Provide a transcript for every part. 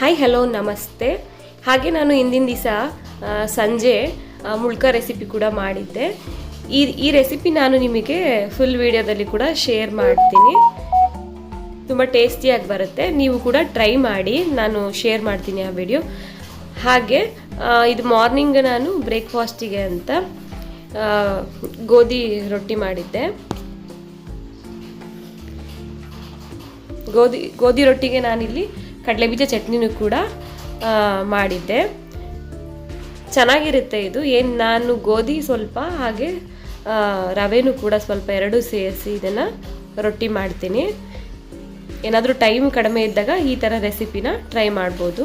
Hi hello ನಮಸ್ತೆ. ಹಾಗೆ ನಾನು ಹಿಂದಿನ ದಿವಸ ಸಂಜೆ ಮುಳ್ಕ ರೆಸಿಪಿ ಕೂಡ ಮಾಡಿದ್ದೆ. ಈ ಈ ರೆಸಿಪಿ ನಾನು ನಿಮಗೆ ಫುಲ್ ವಿಡಿಯೋದಲ್ಲಿ ಕೂಡ ಶೇರ್ ಮಾಡ್ತೀನಿ. ತುಂಬ ಟೇಸ್ಟಿಯಾಗಿ ಬರುತ್ತೆ. ನೀವು ಕೂಡ ಟ್ರೈ ಮಾಡಿ, ನಾನು ಶೇರ್ ಮಾಡ್ತೀನಿ ಆ ವಿಡಿಯೋ ಹಾಗೆ ಇದು ಮಾರ್ನಿಂಗ್ ನಾನು ಬ್ರೇಕ್ಫಾಸ್ಟಿಗೆ ಅಂತ ಗೋಧಿ ರೊಟ್ಟಿ ಮಾಡಿದ್ದೆ. ಗೋಧಿ ಗೋಧಿ ರೊಟ್ಟಿಗೆ ನಾನಿಲ್ಲಿ ಕಡಲೆಬೀಜ ಚಟ್ನಿನೂ ಕೂಡ ಮಾಡಿದ್ದೆ. ಚೆನ್ನಾಗಿರುತ್ತೆ ಇದು. ಏನು ನಾನು ಗೋಧಿ ಸ್ವಲ್ಪ ಹಾಗೆ ರವೆನೂ ಕೂಡ ಸ್ವಲ್ಪ ಎರಡೂ ಸೇರಿಸಿ ಇದನ್ನು ರೊಟ್ಟಿ ಮಾಡ್ತೀನಿ. ಏನಾದರೂ ಟೈಮ್ ಕಡಿಮೆ ಇದ್ದಾಗ ಈ ಥರ ರೆಸಿಪಿನ ಟ್ರೈ ಮಾಡ್ಬೋದು.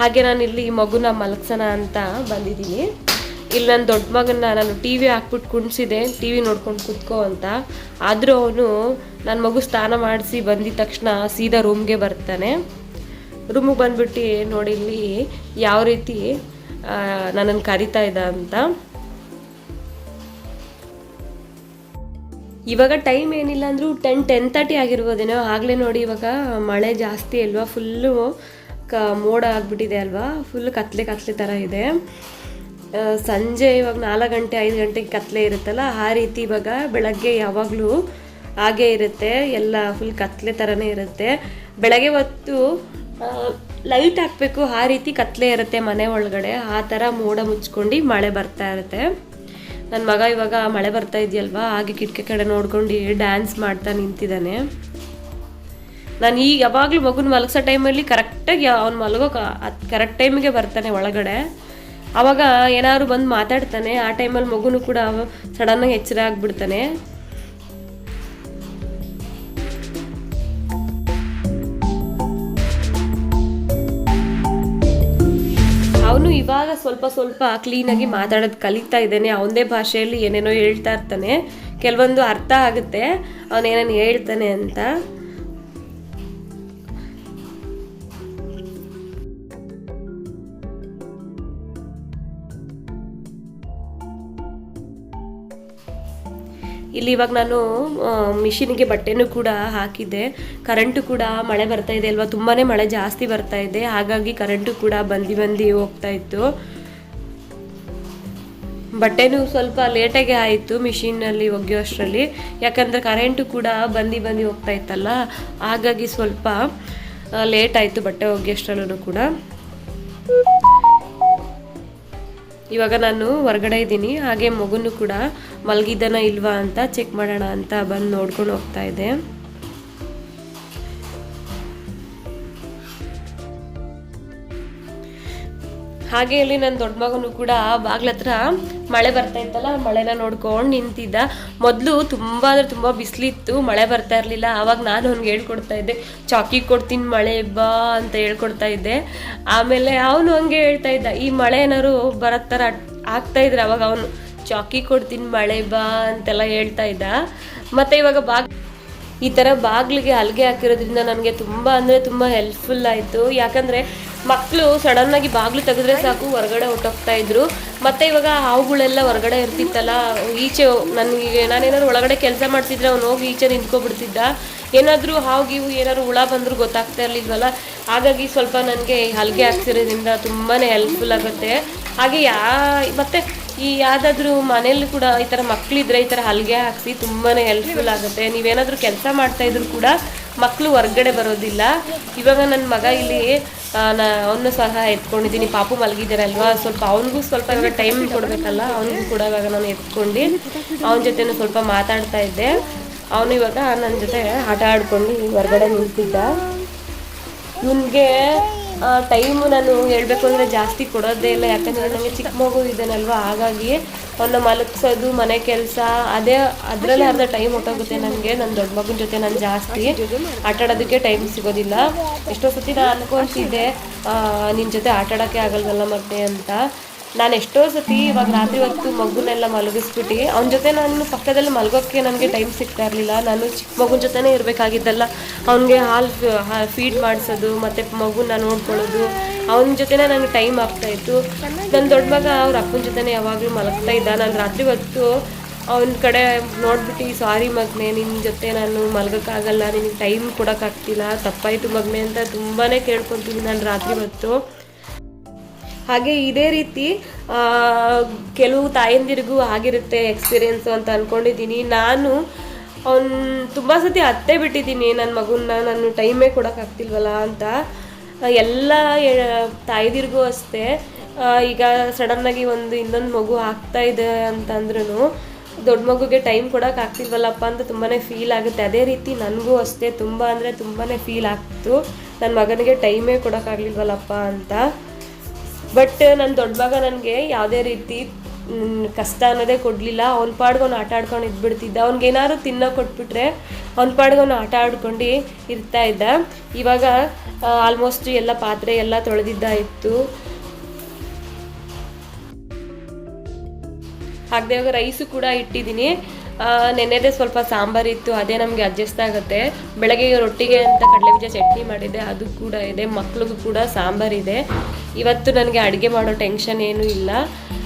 ಹಾಗೆ ನಾನು ಇಲ್ಲಿ ಮಗುನ ಮಲಗ್ಸೋಣ ಅಂತ ಬಂದಿದ್ದೀನಿ. ಇಲ್ಲಿ ನನ್ನ ದೊಡ್ಡ ಮಗನ್ನ ನಾನು ಟಿ ವಿ ಹಾಕ್ಬಿಟ್ಟು ಕುಣಿಸಿದೆ, ಟಿ ವಿ ನೋಡ್ಕೊಂಡು ಕುತ್ಕೋ ಅಂತ. ಆದರೂ ಅವನು ನನ್ನ ಮಗು ಸ್ನಾನ ಮಾಡಿಸಿ ಬಂದಿದ ತಕ್ಷಣ ಸೀದಾ ರೂಮ್ಗೆ ಬರ್ತಾನೆ. ರೂಮಿಗೆ ಬಂದ್ಬಿಟ್ಟು ನೋಡಿ ಇಲ್ಲಿ ಯಾವ ರೀತಿ ನನ್ನನ್ನು ಕರಿತಾ ಇದ್ದ ಅಂತ. ಇವಾಗ ಟೈಮ್ ಏನಿಲ್ಲ ಅಂದರೂ ಟೆನ್ ಟೆನ್ ತರ್ಟಿ ಆಗಿರ್ಬೋದೇನೋ ಆಗಲೇ ನೋಡಿ ಇವಾಗ ಮಳೆ ಜಾಸ್ತಿ ಅಲ್ವಾ? ಫುಲ್ಲು, ಕ, ಮೋಡ ಆಗಿಬಿಟ್ಟಿದೆ ಅಲ್ವಾ? ಫುಲ್ ಕತ್ಲೆ ಕತ್ಲೆ ಥರ ಇದೆ. ಸಂಜೆ ಇವಾಗ ನಾಲ್ಕು ಗಂಟೆ, ಐದು ಗಂಟೆಗೆ ಕತ್ಲೆ ಇರುತ್ತಲ್ಲ, ಆ ರೀತಿ ಇವಾಗ ಬೆಳಗ್ಗೆ ಯಾವಾಗಲೂ ಹಾಗೇ ಇರುತ್ತೆ. ಎಲ್ಲ ಫುಲ್ ಕತ್ಲೆ ಥರನೇ ಇರುತ್ತೆ. ಬೆಳಗ್ಗೆ ಹೊತ್ತು ಲೈಟ್ ಹಾಕಬೇಕು, ಆ ರೀತಿ ಕತ್ಲೆ ಇರುತ್ತೆ ಮನೆ ಒಳಗಡೆ. ಆ ಥರ ಮೋಡ ಮುಚ್ಕೊಂಡು ಮಳೆ ಬರ್ತಾ ಇರುತ್ತೆ. ನನ್ನ ಮಗ ಇವಾಗ ಮಳೆ ಬರ್ತಾ ಇದೆಯಲ್ವಾ? ಹಾಗೆ ಕಿಟಕಿ ಕಡೆ ನೋಡ್ಕೊಂಡು ಡ್ಯಾನ್ಸ್ ಮಾಡ್ತಾ ನಿಂತಿದ್ದಾನೆ. ನಾನು ಈಗ ಯಾವಾಗಲೂ ಮಗುನ ಮಲಗಿಸೋ ಟೈಮಲ್ಲಿ ಕರೆಕ್ಟಾಗಿ ಅವ್ನು ಮಲಗೋ ಕರೆಕ್ಟ್ ಟೈಮಿಗೆ ಬರ್ತಾನೆ ಒಳಗಡೆ. ಅವಾಗ ಏನಾದ್ರು ಬಂದು ಮಾತಾಡ್ತಾನೆ, ಆ ಟೈಮಲ್ಲಿ ಮಗುನು ಕೂಡ ಸಡನ್ನಾಗಿ ಎಚ್ಚರ ಆಗ್ಬಿಡ್ತಾನೆ. ಅವನು ಇವಾಗ ಸ್ವಲ್ಪ ಸ್ವಲ್ಪ ಕ್ಲೀನಾಗಿ ಮಾತಾಡೋದು ಕಲಿತಾ ಇದ್ದಾನೆ ಅವನದೇ ಭಾಷೆಯಲ್ಲಿ ಏನೇನೋ ಹೇಳ್ತಾ ಇರ್ತಾನೆ. ಕೆಲವೊಂದು ಅರ್ಥ ಆಗುತ್ತೆ ಅವನೇನೇನು ಹೇಳ್ತಾನೆ ಅಂತ. ಇಲ್ಲಿ ಇವಾಗ ನಾನು ಮಿಷಿನ್ಗೆ ಬಟ್ಟೆನೂ ಕೂಡ ಹಾಕಿದ್ದೆ. ಕರೆಂಟು ಕೂಡ ಮಳೆ ಬರ್ತಾ ಇದೆ ಅಲ್ವಾ? ತುಂಬಾ ಮಳೆ ಜಾಸ್ತಿ ಬರ್ತಾ ಇದೆ. ಹಾಗಾಗಿ ಕರೆಂಟು ಕೂಡ ಬಂದು ಬಂದು ಹೋಗ್ತಾ ಇತ್ತು. ಬಟ್ಟೆನೂ ಸ್ವಲ್ಪ ಲೇಟಾಗೆ ಆಯಿತು ಮಿಷಿನಲ್ಲಿ ಒಗೆಯೋಷ್ಟರಲ್ಲಿ. ಯಾಕಂದರೆ ಕರೆಂಟು ಕೂಡ ಬಂದು ಬಂದು ಹೋಗ್ತಾ ಇತ್ತಲ್ಲ? ಹಾಗಾಗಿ ಸ್ವಲ್ಪ ಲೇಟ್ ಆಯಿತು ಬಟ್ಟೆ ಒಗೆಯೋಷ್ಟರಲ್ಲೂ ಕೂಡ. ಇವಾಗ ನಾನು ಹೊರಗಡೆ ಇದ್ದೀನಿ, ಹಾಗೆ ಮಗುನು ಕೂಡ ಮಲಗಿದ್ದಾನ ಇಲ್ವಾ ಅಂತ ಚೆಕ್ ಮಾಡೋಣ ಅಂತ ಬಂದು ನೋಡ್ಕೊಂಡು ಹೋಗ್ತಾ ಇದ್ದೆ. ಹಾಗೆ ಇಲ್ಲಿ ನನ್ನ ದೊಡ್ಡ ಮಗನು ಕೂಡ ಬಾಗ್ಲತ್ರ ಮಳೆ ಬರ್ತಾ ಇತ್ತಲ್ಲ ಮಳೆನ ನೋಡ್ಕೊಂಡು ನಿಂತಿದ್ದ. ಮೊದಲು ತುಂಬ ಅಂದರೆ ತುಂಬ ಬಿಸಿಲಿತ್ತು, ಮಳೆ ಬರ್ತಾ ಇರಲಿಲ್ಲ. ಆವಾಗ ನಾನು ಅವ್ನಿಗೆ ಹೇಳ್ಕೊಡ್ತಾ ಇದ್ದೆ, ಚಾಕಿ ಕೊಡ್ತೀನಿ ಮಳೆ ಬಾ ಅಂತ ಹೇಳ್ಕೊಡ್ತಾ ಇದ್ದೆ. ಆಮೇಲೆ ಅವನು ಹಂಗೆ ಹೇಳ್ತಾ ಇದ್ದ, ಈ ಮಳೆ ಏನಾದ್ರು ಬರೋ ಥರ ಆಗ್ತಾ ಇದ್ರೆ ಅವಾಗ ಅವನು ಚಾಕಿ ಕೊಡ್ತೀನಿ ಮಳೆ ಬಾ ಅಂತೆಲ್ಲ ಹೇಳ್ತಾ ಇದ್ದ. ಮತ್ತು ಇವಾಗ ಬಾಗ್, ಈ ಥರ ಬಾಗಿಲಿಗೆ ಹಲ್ಗೆ ಹಾಕಿರೋದ್ರಿಂದ ನನಗೆ ತುಂಬ ಅಂದರೆ ತುಂಬ ಹೆಲ್ಪ್ಫುಲ್ ಆಯಿತು. ಯಾಕಂದರೆ ಮಕ್ಕಳು ಸಡನ್ನಾಗಿ ಬಾಗಿಲು ತೆಗೆದ್ರೆ ಸಾಕು ಹೊರಗಡೆ ಹೊಟ್ಟೋಗ್ತಾ ಇದ್ರು. ಮತ್ತೆ ಇವಾಗ ಹಾವುಗಳೆಲ್ಲ ಹೊರಗಡೆ ಇರ್ತಿತ್ತಲ್ಲ ಈಚೆ ನನಗೆ ನಾನೇನಾದ್ರು ಒಳಗಡೆ ಕೆಲಸ ಮಾಡ್ತಿದ್ರೆ ಅವ್ನು ಹೋಗಿ ಈಚೆ ನಿಂತ್ಕೊಬಿಡ್ತಿದ್ದ? ಏನಾದರೂ ಹಾವು ಗೀವು ಏನಾದ್ರು ಹುಳ ಬಂದರೂ ಗೊತ್ತಾಗ್ತಾ ಇರಲಿಲ್ವಲ್ಲ? ಹಾಗಾಗಿ ಸ್ವಲ್ಪ ನನಗೆ ಹಲ್ಗೆ ಹಾಕ್ಸಿರೋದ್ರಿಂದ ತುಂಬಾ ಹೆಲ್ಪ್ಫುಲ್ ಆಗುತ್ತೆ. ಹಾಗೆ ಯಾ ಮತ್ತೆ ಈ ಯಾವುದಾದ್ರೂ ಮನೇಲಿ ಕೂಡ ಈ ಥರ ಮಕ್ಕಳಿದ್ರೆ ಈ ಥರ ಹಲ್ಗೆ ಹಾಕ್ಸಿ ತುಂಬಾ ಹೆಲ್ಪ್ಫುಲ್ ಆಗುತ್ತೆ. ನೀವೇನಾದರೂ ಕೆಲಸ ಮಾಡ್ತಾ ಇದ್ರು ಕೂಡ ಮಕ್ಕಳು ಹೊರ್ಗಡೆ ಬರೋದಿಲ್ಲ. ಇವಾಗ ನನ್ನ ಮಗ ಇಲ್ಲಿ ನಾ ಅವನು ಸಹ ಎತ್ಕೊಂಡಿದ್ದೀನಿ. ಪಾಪು ಮಲಗಿದ್ದಾರಲ್ವಾ ಸ್ವಲ್ಪ ಅವನಿಗೂ ಸ್ವಲ್ಪ ಇವಾಗ ಟೈಮ್ ಕೊಡಬೇಕಲ್ಲ, ಅವನಿಗೂ ಕೂಡ ಇವಾಗ ನಾನು ಎತ್ಕೊಂಡು ಅವನ ಜೊತೆನೂ ಸ್ವಲ್ಪ ಮಾತಾಡ್ತಾ ಇದ್ದೆ. ಅವನು ಇವಾಗ ನನ್ನ ಜೊತೆ ಆಟ ಆಡ್ಕೊಂಡು ಹೊರಗಡೆ ನಿಂತಿದ್ದ. ಇವನಿಗೆ ಟೈಮು ನಾನು ಹೇಳಬೇಕು ಅಂದರೆ ಜಾಸ್ತಿ ಕೊಡೋದೇ ಇಲ್ಲ. ಯಾಕಂದರೆ ನನಗೆ ಚಿಕ್ಕ ಮಗು ಇದ್ದಾನಲ್ವ? ಹಾಗಾಗಿ ಅವನ್ನ ಮಲಗಿಸೋದು, ಮನೆ ಕೆಲಸ, ಅದೇ ಅದರಲ್ಲೇ ಅರ್ಧ ಟೈಮ್ ಹೊಟ್ಟೋಗುತ್ತೆ ನನಗೆ ನನ್ನ ದೊಡ್ಡ ಮಗನ ಜೊತೆ ನಾನು ಜಾಸ್ತಿ ಆಟಾಡೋದಕ್ಕೆ ಟೈಮ್ ಸಿಗೋದಿಲ್ಲ. ಎಷ್ಟೋ ಸತಿ ನಾನು ಅನ್ಕೊಂತಿದ್ದೆ ನಿನ್ನ ಜೊತೆ ಆಟ ಆಡೋಕ್ಕೆ ಆಗಲ್ವಲ್ಲ ಮತ್ತೆ ಅಂತ. ನಾನು ಎಷ್ಟೋ ಸತಿ ಇವಾಗ ರಾತ್ರಿ ಹೊತ್ತು ಮಗುನೆಲ್ಲ ಮಲಗಿಸ್ಬಿಟ್ಟು, ಅವನ ಜೊತೆ ನಾನು ಪಕ್ಕದಲ್ಲಿ ಮಲಗೋಕ್ಕೆ ನನಗೆ ಟೈಮ್ ಸಿಗ್ತಾ ಇರಲಿಲ್ಲ. ನಾನು ಚಿಕ್ಕ ಮಗುನ ಜೊತೆನೇ ಇರಬೇಕಾಗಿದ್ದಲ್ಲ. ಅವನಿಗೆ ಹಾಲು ಫೀಡ್ ಮಾಡಿಸೋದು, ಮತ್ತು ಮಗುನ ನೋಡ್ಕೊಳ್ಳೋದು, ಅವನ ಜೊತೆನೇ ನನಗೆ ಟೈಮ್ ಆಗ್ತಾಯಿತ್ತು ನನ್ನ ದೊಡ್ಡ ಮಗ ಅವ್ರ ಅಪ್ಪನ ಜೊತೆನೇ ಯಾವಾಗಲೂ ಮಲಗ್ತಾ ಇದ್ದ. ನಾನು ರಾತ್ರಿ ಹೊತ್ತು ಅವನ ಕಡೆ ನೋಡ್ಬಿಟ್ಟು, ಸಾರಿ ಮಗನೆ ನಿನ್ನ ಜೊತೆ ನಾನು ಮಲಗೋಕ್ಕಾಗಲ್ಲ, ನಿನಗೆ ಟೈಮ್ ಕೊಡೋಕ್ಕಾಗ್ತಿಲ್ಲ ತಪ್ಪಾಯಿತು ಮಗ್ನೆ ಅಂತ ತುಂಬಾ ಕೇಳ್ಕೊತೀನಿ ನಾನು ರಾತ್ರಿ ಹೊತ್ತು. ಹಾಗೆ ಇದೇ ರೀತಿ ಕೆಲವು ತಾಯಂದಿರಿಗೂ ಆಗಿರುತ್ತೆ ಎಕ್ಸ್ಪೀರಿಯೆನ್ಸು ಅಂತ ಅಂದ್ಕೊಂಡಿದ್ದೀನಿ ನಾನು ಅವ್ನು ತುಂಬ ಸತಿ ಅತ್ತೆ ಬಿಟ್ಟಿದ್ದೀನಿ ನನ್ನ ಮಗುನ ನಾನು ಟೈಮೇ ಕೊಡೋಕ್ಕಾಗ್ತಿಲ್ವಲ್ಲ ಅಂತ. ಎಲ್ಲ ತಾಯಿದಿರಿಗೂ ಅಷ್ಟೇ. ಈಗ ಸಡನ್ನಾಗಿ ಒಂದು ಇನ್ನೊಂದು ಮಗು ಆಗ್ತಾ ಇದೆ ಅಂತಂದ್ರೂ ದೊಡ್ಡ ಮಗುಗೆ ಟೈಮ್ ಕೊಡೋಕೆ ಆಗ್ತಿಲ್ವಲ್ಲಪ್ಪ ಅಂತ ತುಂಬಾ ಫೀಲ್ ಆಗುತ್ತೆ. ಅದೇ ರೀತಿ ನನಗೂ ಅಷ್ಟೇ ತುಂಬ ಅಂದರೆ ತುಂಬಾ ಫೀಲ್ ಆಗ್ತು ನನ್ನ ಮಗನಿಗೆ ಟೈಮೇ ಕೊಡೋಕ್ಕಾಗ್ಲಿಲ್ವಲ್ಲಪ್ಪ ಅಂತ. ಬಟ್ ನನ್ನ ದೊಡ್ಡ ಮಗ ನನಗೆ ಯಾವುದೇ ರೀತಿ ಕಷ್ಟ ಅನ್ನೋದೇ ಕೊಡಲಿಲ್ಲ. ಅವ್ನ ಪಾಡ್ಗೆ ಅವ್ನು ಆಟ ಆಡ್ಕೊಂಡು ಇದ್ಬಿಡ್ತಿದ್ದ. ಅವ್ನಿಗೆ ಏನಾದ್ರು ತಿನ್ನೋ ಕೊಟ್ಬಿಟ್ರೆ ಅವ್ನ ಪಾಡ್ಗೆ ಅವ್ನು ಆಟ ಆಡ್ಕೊಂಡು ಇರ್ತಾ ಇದ್ದ. ಇವಾಗ ಆಲ್ಮೋಸ್ಟ್ ಎಲ್ಲ ಪಾತ್ರೆ ಎಲ್ಲ ತೊಳೆದಿದ್ದಾಯಿತು. ಹಾಗೆ ಇವಾಗ ರೈಸು ಕೂಡ ಇಟ್ಟಿದ್ದೀನಿ ನೆನ್ನೆದೇ ಸ್ವಲ್ಪ ಸಾಂಬಾರಿತ್ತು ಅದೇ ನಮಗೆ ಅಡ್ಜಸ್ಟ್ ಆಗುತ್ತೆ. ಬೆಳಗ್ಗೆ ರೊಟ್ಟಿಗೆ ಅಂತ ಕಡಲೆಬೀಜ ಚಟ್ನಿ ಮಾಡಿದ್ದೆ, ಅದು ಕೂಡ ಇದೆ, ಮಕ್ಳಿಗೂ ಕೂಡ ಸಾಂಬಾರಿದೆ ಇವತ್ತು ನನಗೆ ಅಡುಗೆ ಮಾಡೋ ಟೆನ್ಷನ್ ಏನೂ ಇಲ್ಲ.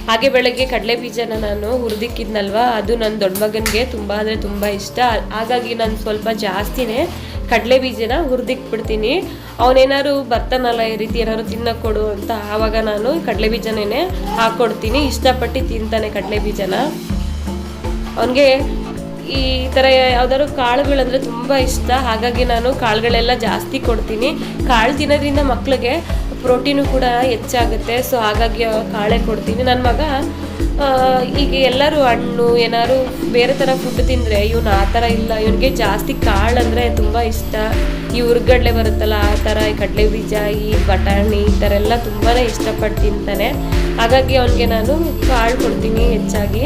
ಹಾಗೆ ಬೆಳಗ್ಗೆ ಕಡಲೆ ಬೀಜನ ನಾನು ಹುರಿದಿಕ್ಕಿದ್ನಲ್ವ, ಅದು ನನ್ನ ದೊಡ್ಡ ಮಗನಿಗೆ ತುಂಬ ಅಂದರೆ ತುಂಬ ಇಷ್ಟ. ಹಾಗಾಗಿ ನಾನು ಸ್ವಲ್ಪ ಜಾಸ್ತಿನೇ ಕಡಲೆ ಬೀಜನ ಹುರಿದಿಕ್ಬಿಡ್ತೀನಿ. ಅವನೇನಾದ್ರು ಬರ್ತಾನಲ್ಲ, ಈ ರೀತಿ ಏನಾದ್ರು ತಿನ್ನಕ್ಕೆ ಕೊಡು ಅಂತ, ಆವಾಗ ನಾನು ಕಡಲೆ ಬೀಜನೇ ಹಾಕ್ಕೊಡ್ತೀನಿ ಇಷ್ಟಪಟ್ಟು ತಿಂತಾನೆ ಕಡಲೆ ಬೀಜನ. ಅವನಿಗೆ ಈ ಥರ ಯಾವ್ದಾದ್ರು ಕಾಳುಗಳಂದ್ರೆ ತುಂಬ ಇಷ್ಟ. ಹಾಗಾಗಿ ನಾನು ಕಾಳುಗಳೆಲ್ಲ ಜಾಸ್ತಿ ಕೊಡ್ತೀನಿ. ಕಾಳು ತಿನ್ನೋದ್ರಿಂದ ಮಕ್ಕಳಿಗೆ ಪ್ರೋಟೀನು ಕೂಡ ಹೆಚ್ಚಾಗುತ್ತೆ. ಸೊ, ಹಾಗಾಗಿ ಕಾಳೆ ಕೊಡ್ತೀನಿ. ನನ್ನ ಮಗ ಈಗ ಎಲ್ಲರೂ ಹಣ್ಣು, ಏನಾದ್ರು ಬೇರೆ ಥರ ಫುಡ್ ತಿಂದರೆ ಇವನು ಆ ಥರ ಇಲ್ಲ. ಇವನಿಗೆ ಜಾಸ್ತಿ ಕಾಳು ಅಂದರೆ ತುಂಬ ಇಷ್ಟ. ಈ ಹುರ್ಗಡ್ಲೆ ಬರುತ್ತಲ್ಲ, ಆ ಥರ ಈ ಕಡಲೆ ಬೀಜ ಈ ಬಟಾಣಿ, ಈ ಥರ ಎಲ್ಲ ತುಂಬಾ ಇಷ್ಟಪಟ್ಟು ತಿಂತಾನೆ. ಹಾಗಾಗಿ ಅವನಿಗೆ ನಾನು ಕಾಳು ಕೊಡ್ತೀನಿ ಹೆಚ್ಚಾಗಿ.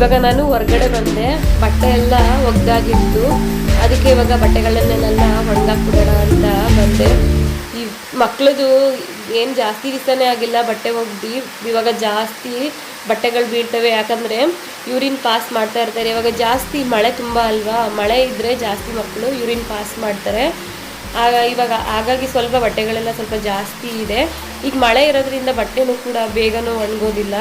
ಇವಾಗ ನಾನು ಹೊರಗಡೆ ಬಂದೆ. ಬಟ್ಟೆ ಎಲ್ಲ ಒಗ್ದಾಗಿತ್ತು. ಅದಕ್ಕೆ ಇವಾಗ ಬಟ್ಟೆಗಳನ್ನೆಲ್ಲ ಒಣಗಾಕ್ಬಿಡೋಣ ಅಂತ ಬಂದೆ. ಈ ಮಕ್ಳದು ಏನು ಜಾಸ್ತಿ ದಿವಸನೇ ಆಗಿಲ್ಲ ಬಟ್ಟೆ ಒಗ್ದು. ಇವಾಗ ಜಾಸ್ತಿ ಬಟ್ಟೆಗಳು ಬೀಳ್ತವೆ. ಯಾಕಂದರೆ ಯೂರಿನ್ ಪಾಸ್ ಮಾಡ್ತಾ ಇರ್ತಾರೆ. ಇವಾಗ ಜಾಸ್ತಿ ಮಳೆ ತುಂಬ ಅಲ್ವಾ? ಮಳೆ ಇದ್ದರೆ ಜಾಸ್ತಿ ಮಕ್ಕಳು ಯೂರಿನ್ ಪಾಸ್ ಮಾಡ್ತಾರೆ. ಆಗ ಇವಾಗ ಹಾಗಾಗಿ ಸ್ವಲ್ಪ ಬಟ್ಟೆಗಳೆಲ್ಲ ಸ್ವಲ್ಪ ಜಾಸ್ತಿ ಇದೆ. ಈಗ ಮಳೆ ಇರೋದ್ರಿಂದ ಬಟ್ಟೆನೂ ಕೂಡ ಬೇಗನೂ ಒಣಗೋದಿಲ್ಲ.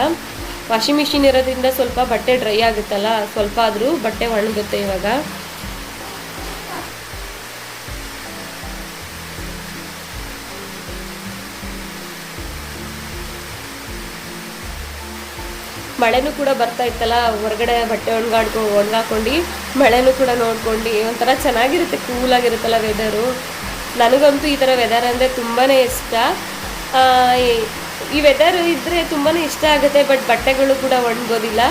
ವಾಷಿಂಗ್ ಮಿಷಿನ್ ಇರೋದ್ರಿಂದ ಸ್ವಲ್ಪ ಬಟ್ಟೆ ಡ್ರೈ ಆಗುತ್ತಲ್ಲ, ಸ್ವಲ್ಪ ಆದರೂ ಬಟ್ಟೆ ಒಣಗುತ್ತೆ ಇವಾಗ. ಮಳೆನೂ ಕೂಡ ಬರ್ತಾ ಇತ್ತಲ್ಲ, ಹೊರಗಡೆ ಬಟ್ಟೆ ಒಣಗಾಡ್ಕೊ, ಒಣಗಾಕೊಂಡು ಮಳೆನೂ ಕೂಡ ನೋಡ್ಕೊಂಡು, ಒಂಥರ ಚೆನ್ನಾಗಿರುತ್ತೆ, ಕೂಲಾಗಿರುತ್ತಲ್ಲ ವೆದರು ನನಗಂತೂ ಈ ಥರ ವೆದರ್ ಅಂದರೆ ತುಂಬಾ ಇಷ್ಟ. ಈ- ವೆದರ್ ಇದ್ದರೆ ತುಂಬಾ ಇಷ್ಟ ಆಗುತ್ತೆ ಬಟ್ ಬಟ್ಟೆಗಳು ಕೂಡ ಒಣಗೋದಿಲ್ಲ.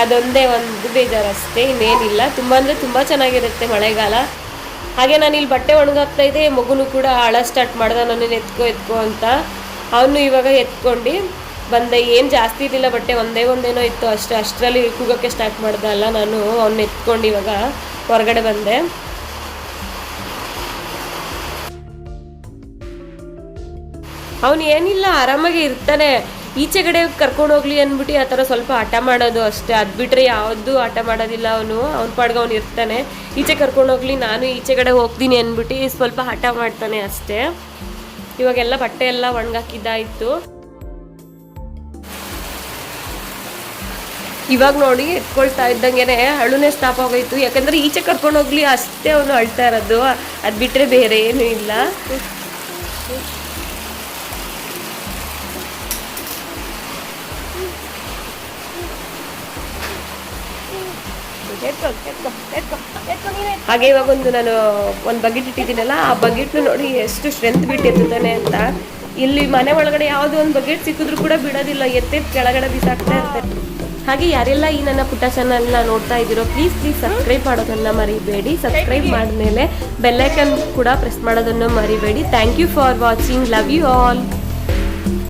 ಅದೊಂದೇ ಒಂದು ಬೇಜಾರು ಅಷ್ಟೇ ಇನ್ನೇನಿಲ್ಲ. ತುಂಬ ಅಂದರೆ ತುಂಬ ಚೆನ್ನಾಗಿರುತ್ತೆ ಮಳೆಗಾಲ. ಹಾಗೆ ನಾನು ಇಲ್ಲಿ ಬಟ್ಟೆ ಒಣಗಾಗ್ತಾ ಇದೆ ಮಗುನು ಕೂಡ ಆಳ ಸ್ಟಾರ್ಟ್ ಮಾಡ್ದ ನಾನು ಎತ್ಕೋ ಎತ್ಕೋ ಅಂತ. ಅವನು ಇವಾಗ ಎತ್ಕೊಂಡು ಬಂದೆ. ಏನು ಜಾಸ್ತಿ ಇರಲಿಲ್ಲ, ಬಟ್ಟೆ ಒಂದೇ ಒಂದೇನೋ ಇತ್ತು. ಅಷ್ಟು ಅಷ್ಟರಲ್ಲಿ ಕೂಗೋಕ್ಕೆ ಸ್ಟಾರ್ಟ್ ಮಾಡ್ದೆ ಅಲ್ಲ ನಾನು. ಅವನ್ನ ಎತ್ಕೊಂಡು ಇವಾಗ ಹೊರಗಡೆ ಬಂದೆ. ಅವನು ಏನಿಲ್ಲ, ಆರಾಮಾಗಿ ಇರ್ತಾನೆ. ಈಚೆಗಡೆ ಕರ್ಕೊಂಡು ಹೋಗ್ಲಿ ಅಂದ್ಬಿಟ್ಟು ಆ ಥರ ಸ್ವಲ್ಪ ಹಠ ಮಾಡೋದು ಅಷ್ಟೇ. ಅದು ಬಿಟ್ಟರೆ ಯಾವುದು ಹಠ ಮಾಡೋದಿಲ್ಲ ಅವನು. ಅವ್ನ ಪಾಡ್ಗೆ ಅವ್ನು ಇರ್ತಾನೆ. ಈಚೆ ಕರ್ಕೊಂಡು ಹೋಗ್ಲಿ, ನಾನು ಈಚೆಗಡೆ ಹೋಗ್ತೀನಿ ಅಂದ್ಬಿಟ್ಟು ಸ್ವಲ್ಪ ಹಠ ಮಾಡ್ತಾನೆ ಅಷ್ಟೇ. ಇವಾಗೆಲ್ಲ ಬಟ್ಟೆ ಎಲ್ಲ ಒಣಗಾಕಿದ್ದಾಯಿತು. ಇವಾಗ ನೋಡಿ ಎತ್ಕೊಳ್ತಾ ಇದ್ದಂಗೆ ಅಳುನೇ ಸ್ಟಾಪ್ ಆಗೋಯ್ತು. ಯಾಕಂದ್ರೆ ಈಚೆ ಕರ್ಕೊಂಡು ಹೋಗ್ಲಿ ಅಷ್ಟೇ ಅವನು ಅಳ್ತಾ ಇರೋದು. ಅದು ಬಿಟ್ಟರೆ ಬೇರೆ ಏನೂ ಇಲ್ಲ. ಹಾಗೆ ಇವಾಗ ಒಂದು ನಾನು. ಒಂದು ಬಗೆಟ್ ಇಟ್ಟಿದ್ದೀನಲ್ಲ ಆ ಬಗೆಟ್ ನೋಡಿ ಎಷ್ಟು ಸ್ಟ್ರೆಂತ್ ಬಿಟ್ಟಿರ್ತಾನೆ ಅಂತ. ಇಲ್ಲಿ ಮನೆ ಒಳಗಡೆ ಯಾವುದೋ ಒಂದು ಬಗೆಟ್ ಸಿಕ್ಕಿದ್ರು ಕೂಡ ಬಿಡೋದಿಲ್ಲ ಎತ್ತೆ ಕೆಳಗಡೆ ಬಿಸಾಕ್ತಾ ಇರ್ತಾರೆ. ಹಾಗೆ ಯಾರೆಲ್ಲ ಈ ನನ್ನ ಪುಟ್ಟ ಚಾನಲ್ನ ನೋಡ್ತಾ ಇದ್ದೀರೋ ಪ್ಲೀಸ್ ಪ್ಲೀಸ್ ಸಬ್ಸ್ಕ್ರೈಬ್ ಮಾಡೋದನ್ನ ಮರಿಬೇಡಿ. ಸಬ್ಸ್ಕ್ರೈಬ್ ಮಾಡಿದ್ಮೇಲೆ ಬೆಲ್ಲೈಕನ್ ಕೂಡ ಪ್ರೆಸ್ ಮಾಡೋದನ್ನು ಮರಿಬೇಡಿ. Thank you for watching love you all